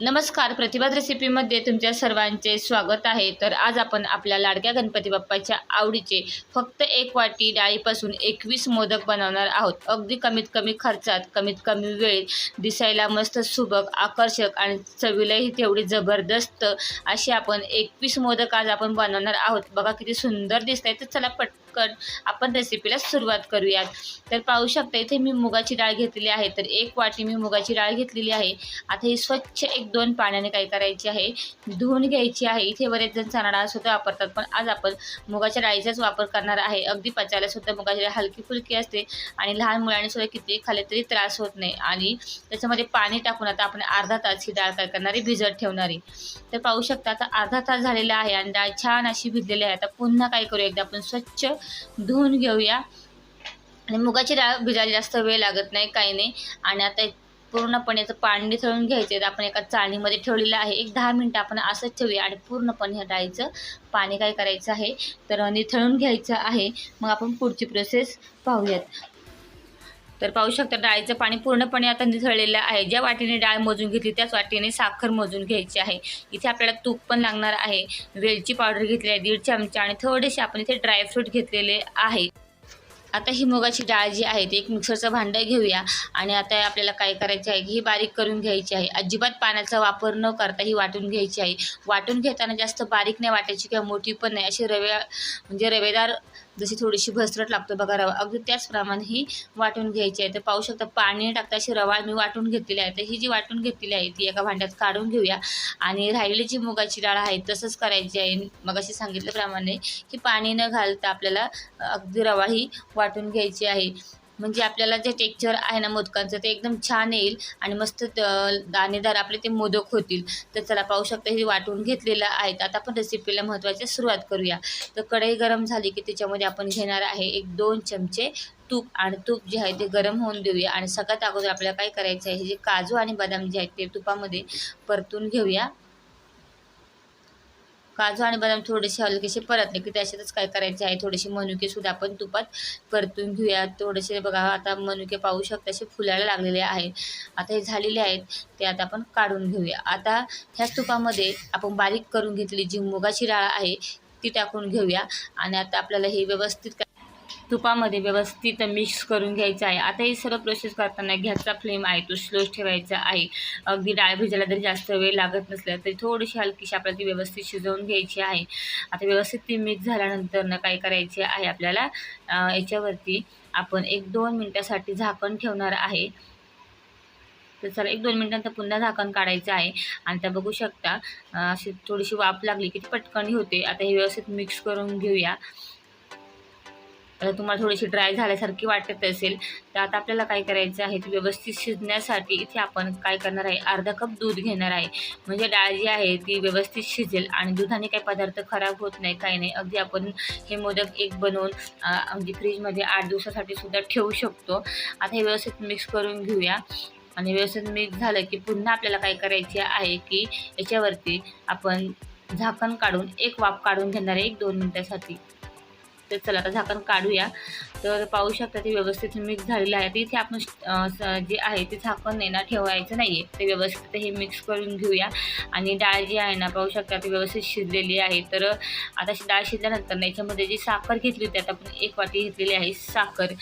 नमस्कार प्रतिभात रेसिपीमध्ये तुमच्या सर्वांचे स्वागत आहे. तर आज आपण आपल्या लाडक्या गणपती बाप्पाच्या आवडीचे फक्त एक वाटी डाळीपासून एकवीस मोदक बनवणार आहोत. अगदी कमीत कमी खर्चात कमीत कमी वेळेत दिसायला मस्त सुबक आकर्षक आणि चवीलाही तेवढी जबरदस्त असे आपण एकवीस मोदक आज आपण बनवणार आहोत. बघा किती सुंदर दिसत आहे तर चला पट कर आपण रेसिपीला सुरुवात करूयात. तर पाहू शकता इथे मी मुगाची डाळ घेतलेली आहे. तर एक वाटी मी मुगाची डाळ घेतलेली आहे. आता ही स्वच्छ एक दोन पाण्याने काय करायची आहे? धुवून घ्यायची आहे. इथे बरेच जण चणा डाळ सुद्धा वापरतात पण आज आपण मुगाच्या डाळीचाच वापर करणार आहे. अगदी पचायला सुद्धा मुगाची डाळ हलकी फुलकी असते आणि लहान मुलांनी सुद्धा किती खाल्ले तरी त्रास होत नाही. आणि त्याच्यामध्ये पाणी टाकून आता आपण अर्धा तास ही डाळ काय करणारी भिजत ठेवणारी तर पाहू शकता आता अर्धा तास झालेला आहे आणि डाळ छान अशी भिजलेली आहे. आता पुन्हा काय करू एकदा आपण स्वच्छ धुवून घेऊया. आणि मुगाची डाळ भिजायला जास्त वेळ लागत नाही काही नाही. आणि आता पूर्णपणे याचं पाणी निथळून घ्यायचे. तर आपण एका चाळणीमध्ये ठेवलेलं आहे. एक दहा मिनटं आपण असंच ठेवूया आणि पूर्णपणे ह्या डाळीचं पाणी काय करायचं आहे तर निथळून घ्यायचं आहे. मग आपण पुढची प्रोसेस पाहूयात. तर पाहू शकता डाळीचं पाणी पूर्णपणे आता निसळलेलं आहे. ज्या वाटीने डाळ मोजून घेतली त्याच वाटीने साखर मोजून घ्यायची आहे. इथे आपल्याला तूप पण लागणार आहे. वेलची पावडर घेतली आहे दीड चमचा आणि थोडेसे आपण इथे ड्रायफ्रूट घेतलेले आहे. आता ही मुगाची डाळ जी आहे ती एक मिक्सरचं भांडं घेऊया. आणि आता आपल्याला काय करायचं आहे की ही बारीक करून घ्यायची आहे. अजिबात पाण्याचा वापर न करता ही वाटून घ्यायची आहे. वाटून घेताना जास्त बारीक नाही वाटायची किंवा मोठी पण नाही. अशी रव्या म्हणजे रवेदार जशी थोडीशी भसरट लागतो बघा रवा. अगदी त्याचप्रमाणे ही वाटून घ्यायची आहे. तर पाहू शकता पाणी टाकता अशी रवा मी वाटून घेतलेली आहे. तर ही जी वाटून घेतलेली आहे ती एका भांड्यात काढून घेऊया. आणि राहिलेली जी मुगाची डाळ आहे तसंच करायची आहे. मग अशी सांगितल्याप्रमाणे की पाणी न घालता आपल्याला अगदी रवा ही वाटून घ्यायची आहे. म्हणजे आपल्याला जे टेक्चर आहे ना मोदकांचं ते एकदम छान येईल आणि मस्त दाणेदार आपले ते मोदक होतील. तर चला पाहू शकता हे वाटून घेतलेलं आहेत. आता आपण रेसिपीला महत्त्वाची सुरुवात करूया. तर कढई गरम झाली की त्याच्यामध्ये आपण घेणार आहे एक दोन चमचे तूप आणि तूप जे आहे ते गरम होऊन देऊया. आणि सगळ्यात अगोदर आपल्याला काय करायचं आहे हे जे काजू आणि बदाम जे आहेत ते तुपामध्ये परतून घेऊया. काजू आणि बदाम थोडेसे हलकेसे परतले की त्याच्यातच काय करायचे आहे? थोडेसे मनुके सुद्धा आपण तुपात परतून घेऊया. थोडेसे बघा आता मनुके पाहू शकता असे फुलायला लागलेले आहेत आता हे झालेले आहेत ते आता आपण काढून घेऊया. आता ह्याच तुपामध्ये आपण बारीक करून घेतली जी मुगाची डाळ आहे ती टाकून घेऊया. आणि आता आपल्याला हे व्यवस्थित तुपामध्ये व्यवस्थित मिक्स करून घ्यायचं आहे. आता ही सर्व प्रोसेस करताना गॅसचा फ्लेम आहे तो स्लो ठेवायचा आहे. अगदी डाळ भिजायला जरी जास्त वेळ लागत नसला तरी थोडीशी हलकीशी आपल्याला ती व्यवस्थित शिजवून घ्यायची आहे. आता व्यवस्थित ती मिक्स झाल्यानंतर ना काय करायचे आहे आपल्याला याच्यावरती आपण एक दोन मिनटासाठी झाकण ठेवणार आहे. तर चला एक दोन मिनटांतर पुन्हा झाकण काढायचं आहे. आणि त्या बघू शकता अशी थोडीशी वाफ लागली की ती पटकन होते. आता हे व्यवस्थित मिक्स करून घेऊया. आता तुम्हाला थोडीशी ड्राय झाल्यासारखी वाटत असेल तर आता आपल्याला काय करायचं आहे ती व्यवस्थित शिजण्यासाठी इथे आपण काय करणार आहे अर्धा कप दूध घेणार आहे. म्हणजे डाळ जी आहे ती व्यवस्थित शिजेल आणि दुधाने काही पदार्थ खराब होत नाही काही नाही. अगदी आपण हे मोदक एक बनवून म्हणजे फ्रीजमध्ये आठ दिवसासाठी सुद्धा ठेवू शकतो. आता हे व्यवस्थित मिक्स करून घेऊया. आणि व्यवस्थित मिक्स झालं की पुन्हा आपल्याला काय करायचे आहे की याच्यावरती आपण झाकण काढून एक वाफ काढून घेणार आहे एक दोन मिनटासाठी. तर चला आता झाकण काढूया. तर पाहू शकता ते व्यवस्थित मिक्स झालेलं आहे. इथे आपण जे आहे ते झाकण नाही ना ठेवायचं नाही आहे ते व्यवस्थित हे मिक्स करून घेऊया. आणि डाळ जी आहे ना पाहू शकता ती व्यवस्थित शिजलेली आहे. तर आता डाळ शिजल्यानंतर याच्यामध्ये जी साखर घेतली होती आता आपण एक वाटी घेतलेली आहे साखर.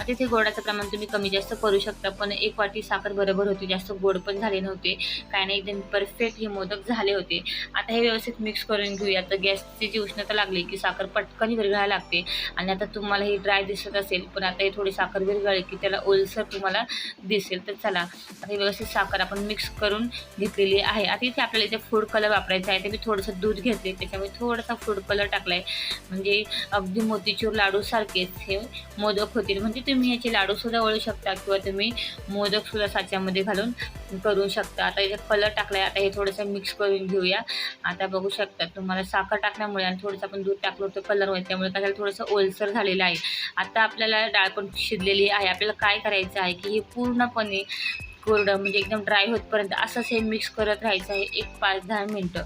आता इथे गोडाचं प्रमाण तुम्ही कमी जास्त करू शकता पण एक वाटी साखर बरोबर होती. जास्त गोड पण झाले नव्हते. काय नाही एकदम परफेक्ट हे मोदक झाले होते. आता हे व्यवस्थित मिक्स करून घेऊया. तर गॅसची जी उष्णता लागली की साखर पटकन विरघळायला लागते. आणि आता तुम्हाला हे ड्राय दिसत असेल पण आता हे थोडी साखर विरघळली की त्याला ओलसर तुम्हाला दिसेल. तर चला आता व्यवस्थित साखर आपण मिक्स करून घेतलेली आहे. आता इथे आपल्याला इथे फूड कलर वापरायचा आहे. ते मी थोडंसं दूध घेतले त्याच्यामुळे थोडासा फूड कलर टाकला आहे म्हणजे अगदी मोतीचूर लाडूसारखेच हे मोदक होतील. म्हणजे तुम्ही याचे लाडूसुद्धा वळू शकता किंवा तुम्ही मोदकसुद्धा साच्यामध्ये घालून करू शकता. आता इथे कलर टाकला आहे आता हे थोडंसं मिक्स करून घेऊया. आता बघू शकता तुम्हाला साखर टाकण्यामुळे आणि थोडंसं आपण दूध टाकलं होतं कलर होईल. त्यामुळे कशाला थोडंसं ओलसर झालेलं आहे. आता आपल्याला डाळ पण शिजलेली आहे. आपल्याला काय करायचं आहे की हे पूर्णपणे कोरडं म्हणजे एकदम ड्राय होतपर्यंत असंच हे मिक्स करत राहायचं आहे एक पाच दहा मिनटं.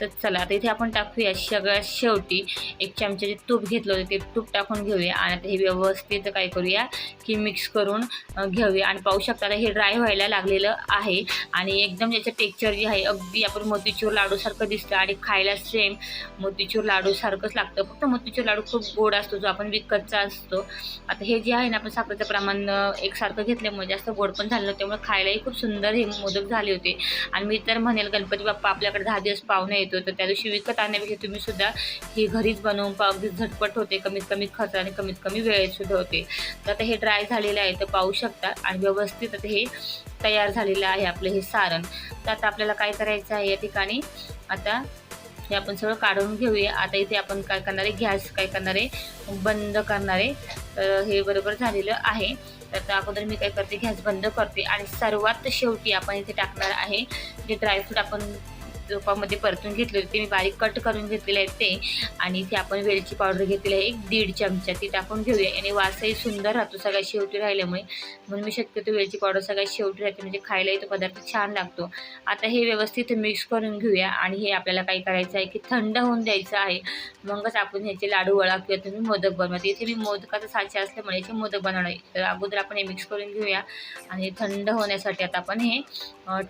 तर चला आता इथे आपण टाकूया सगळ्यात शेवटी एक चमच्याचे तूप घेतलं होतं ते तूप टाकून घेऊया. आणि आता हे व्यवस्थित काय करूया की मिक्स करून घेऊया. आणि पाहू शकता हे ड्राय व्हायला लागलेलं आहे. आणि एकदम याचं टेक्स्चर जे आहे अगदी आपण मोतीचूर लाडूसारखं दिसतं. आणि खायला सेम मोतीचूर लाडूसारखंच लागतं. फक्त मोतीचूर लाडू खूप गोड असतो जो आपण विकतचा असतो. आता हे जे आहे ना आपण साखरेचं प्रमाण एकसारखं घेतल्यामुळे जास्त गोड पण झालं त्यामुळे खायलाही खूप सुंदर हे मोदक झाले होते. आणि मी तर म्हणेल गणपती बाप्पा आपल्याकडे दहा दिवस पाहुणे येतो तर त्या दिवशी विकत आणण्यापेक्षा तुम्ही सुद्धा ही घरीच बनवून पा अगदी झटपट होते. कमीत कमी खर्च आणि कमीत कमी वेळेत सुद्धा होते. तर आता हे ड्राय झालेलं आहे तर पाहू शकता. आणि व्यवस्थित आता हे तयार झालेलं आहे आपलं हे सारण. तर आता आपल्याला काय करायचं आहे या ठिकाणी? आता हे आपण सगळं काढून घेऊया. आता इथे आपण काय करणार आहे? गॅस काय करणार आहे? बंद करणार आहे. तर हे बरोबर झालेलं आहे. तर अगोदर मी काय करते? गॅस बंद करते. आणि सर्वात शेवटी आपण इथे टाकणार आहे जे ड्रायफ्रूट आपण तुपामध्ये परतून घेतले होते. ते मी बारीक कट करून घेतलेले आहेत ते. आणि इथे आपण वेलची पावडर घेतलेली आहे. एक दीड चमचा. ती टाकून घेऊया. आणि वासही सुंदर राहतो सगळ्या शेवटी राहिल्यामुळे. म्हणून मी शक्यतो वेलची पावडर सगळ्यात शेवटी राहते. म्हणजे खायलाही तो पदार्थ छान लागतो. आता हे व्यवस्थित मिक्स करून घेऊया. आणि हे आपल्याला काय करायचं आहे की थंड होऊन द्यायचं आहे. मगच आपण ह्याचे लाडू वळा किंवा तुम्ही मोदक बनवा. इथे मी मोदकाचा साचा असल्यामुळे याचे मोदक बनवणार आहे. तर अगोदर आपण हे मिक्स करून घेऊया. आणि थंड होण्यासाठी आता आपण हे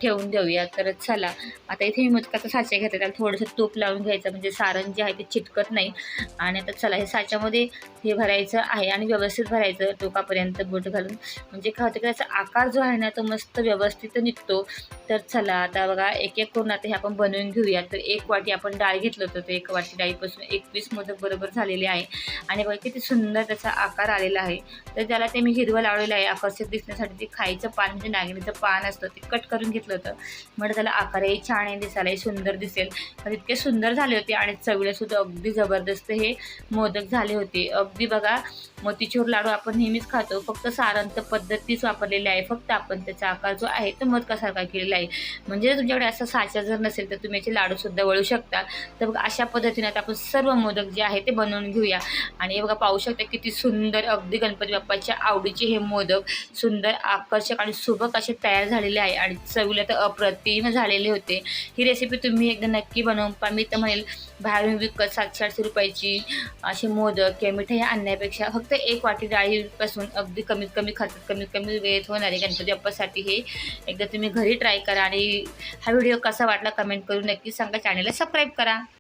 ठेवून देऊया. तर चला. आता इथे मी मोदकाचा साचा घेते. त्याला थोडंसं तूप लावून घ्यायचं म्हणजे सारण जे आहे ते चिटकत नाही. आणि आता चला हे साच्यामध्ये हे भरायचं आहे आणि व्यवस्थित भरायचं टोकापर्यंत बोट घालून. म्हणजे काय होतं की त्याचा आकार जो आहे ना तो मस्त व्यवस्थित निघतो. तर चला आता बघा एक एक करून आता हे आपण बनवून घेऊया. तर एक वाटी आपण डाळ घेतलं होतं तर एक वाटी डाळीपासून एकवीस मोदक बरोबर झालेले आहे. आणि बघा किती सुंदर त्याचा आकार आलेला आहे. तर त्याला ते मी हिरवं लावलेलं आहे. आकर्षित दिसण्यासाठी ते खायचं पान म्हणजे नागिणीचं पान असतं ते कट करून घेतलं होतं. म्हणजे त्याला आकारही छान आहे साडी सुंदर दिसेल. पण इतके सुंदर झाले होते आणि चवीला सुद्धा अगदी जबरदस्त हे मोदक झाले होते. अगदी बघा मोतीचूर लाडू आपण नेहमीच खातो. फक्त सारंत पद्धतीच वापरलेली आहे. फक्त आपण त्याचा आकार जो आहे तो मदकासारखा केलेला आहे. म्हणजे जर तुमच्याकडे असा साचा जर नसेल तर तुम्ही याचे लाडूसुद्धा वळू शकता. तर बघा अशा पद्धतीने आता आपण सर्व मोदक जे आहे ते बनवून घेऊया. आणि हे बघा पाहू शकता किती सुंदर अगदी गणपती बाप्पाच्या आवडीचे हे मोदक सुंदर आकर्षक आणि सुबक असे तयार झालेले आहे. आणि चवीला तर अप्रतिम झालेले होते. ही रेसिपी तुम्ही एकदा नक्की बनवून पा मी तर म्हणेल बाहेरून विकत सातशे आठशे रुपयाची असे मोदक किंवा मिठाई आणण्यापेक्षा फक्त एक वाटी डाळीपासून अगदी कमीत कमी खर्चात कमीत कमी वेळेत होणारे गणपती बाप्पासाठी हे एकदा तुम्ही घरी ट्राय करा आणि हा व्हिडिओ कसा वाटला कमेंट करून नक्की सांगा. चॅनलला सबस्क्राईब करा.